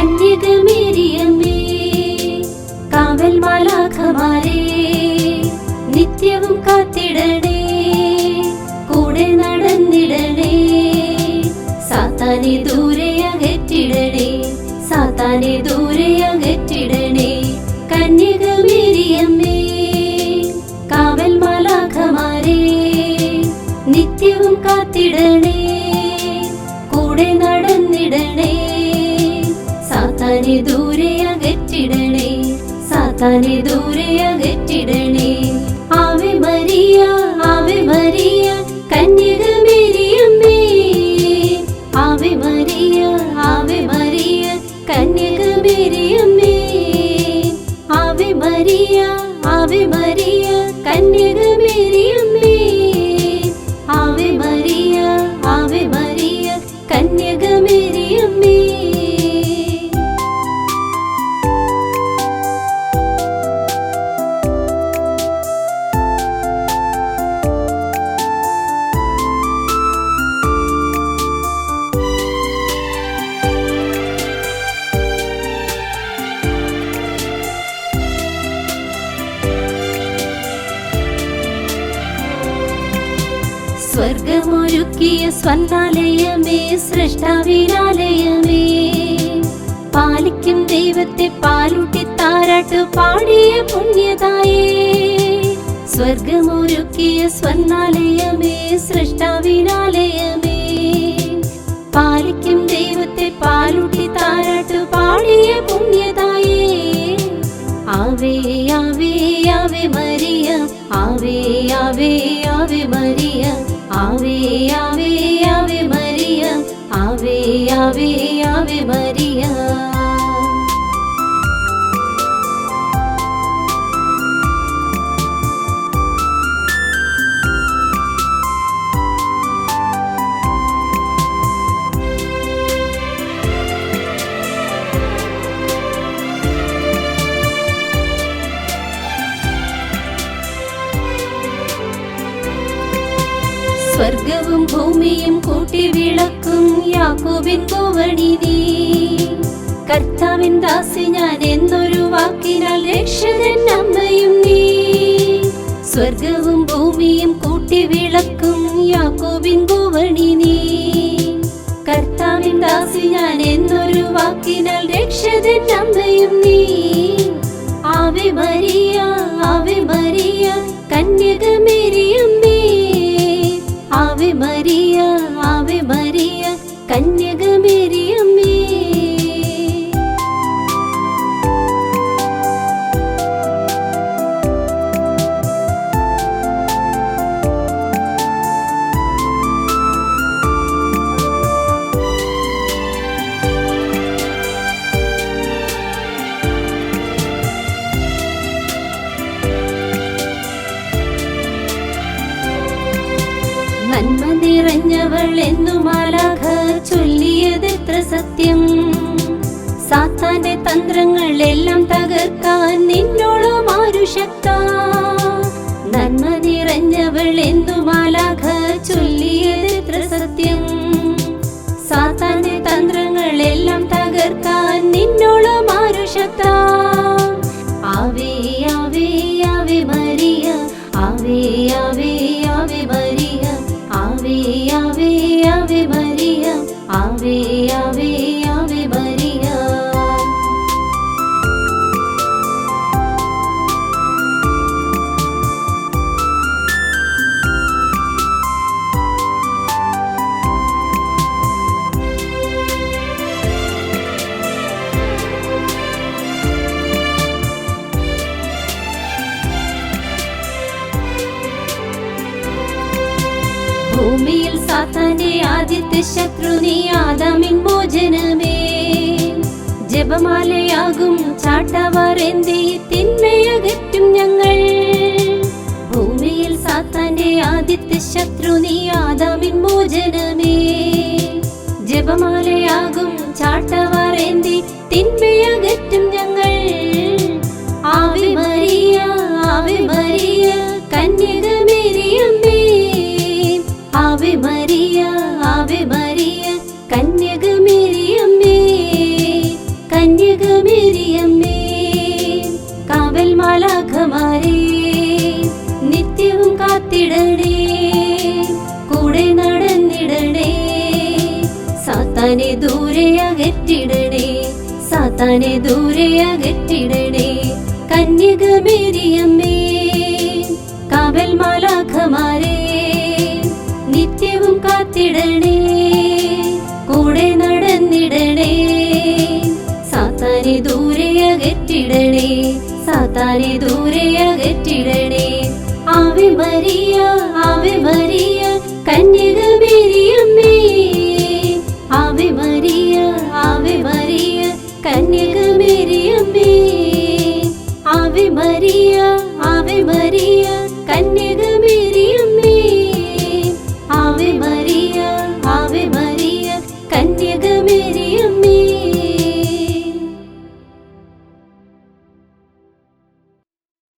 കന്യകമേരിയമ്മേ കാവൽ മാലാഖമാരെ നിത്യവും കാത്തിടണേ കൂടെ നടന്നിടണേ സാത്താനെ ദൂരെ അകറ്റിടണേ സാത്താനെ ദൂരെ അകറ്റിടണേ കന്യകമേരിയമ്മേ കാവൽ മാലാഖമാരെ നിത്യവും കാത്തിടണേ കൂടെ നടന്നിടണേ സാത്താനെ ദൂരെ അകറ്റിടണേ സാത്താനെ ദൂരെ അകറ്റിടണേ. ആവെ മരിയ ആവെ മരിയ കന്യകമേരിയമ്മേ ആവെ മരിയ ആവെ മരിയ കന്യകമേരിയമ്മേ ആവെ മരിയ ആവെ മരിയ കന്യകമേരിയമ്മേ ആവെ സ്വർഗമൊരുക്കിയ സ്വർണാലയമേ സൃഷ്ടാവിനാലയമേ. പാലിക്കും ദൈവത്തെ പാലൂട്ടി താരാട്ട് പാടിയ പുണ്യതായേ. സ്വർഗമൊരുക്കിയ സ്വർണാലയമേ സൃഷ്ടാവിനാലയമേ. പാലിക്കും ദൈവത്തെ പാലൂട്ടി താരാട്ട് പാടിയ പുണ്യതായേ. ആവേ ആവേ ആവേ മരിയ ആവേ ആവേ ആവേ മരിയ. ആവേ ആവേ ആവേ മരിയ. ആവേ ആവേ ആവേ മരിയ. ഭൂമിയും കൂട്ടി വിളക്കും യാക്കോബിൻ കോവണി നീ. കർത്താവിൻ ദാസി ഞാൻ എന്നൊരു വാക്കിനാൽ രക്ഷകൻ അമ്മയും നീ. സ്വർഗവും ഭൂമിയും കൂട്ടി വിളക്കും യാക്കോബിൻ കോവണി നീ. കർത്താവിൻ ദാസി ഞാൻ എന്നൊരു വാക്കിനാൽ രക്ഷകൻ സത്യം. സാത്താന്റെ തന്ത്രങ്ങളെല്ലാം തകർക്കാൻ നിന്നോളം ആരു ശക്ത നന്മ നിറഞ്ഞവൾ എന്നു ആദ്യത്തെ ശത്രു നീ ആദാമിൻ മോചനമേ. ജപമാലയാകും ചാട്ടവാർ എന്തേ തിന്മയകറ്റും ഞങ്ങൾ. ഭൂമിയിൽ സാത്താന്റെ ആദ്യത്തെ ശത്രു നീ ആദാമിൻ മോചനമേ. ജപമാലയാകും ചാട്ടവാർ എന്തേ മാലാഖമാരെ നിത്യവും കാത്തിടണേ. കൂടെ നടന്നിടണേ. സാത്താനെ ദൂരെ അകറ്റിടണേ. സാത്താനെ ദൂരെ അകറ്റിടണേ. കന്യകമേരിയമ്മേ കാവൽ മാലാഖമാരെ നിത്യവും കാത്തിടണേ. കൂടെ നടന്നിടണേ. സാത്താനെ ദൂരെ അകറ്റിടണേ. സാത്താനെ ദൂരെ അകറ്റിടണേ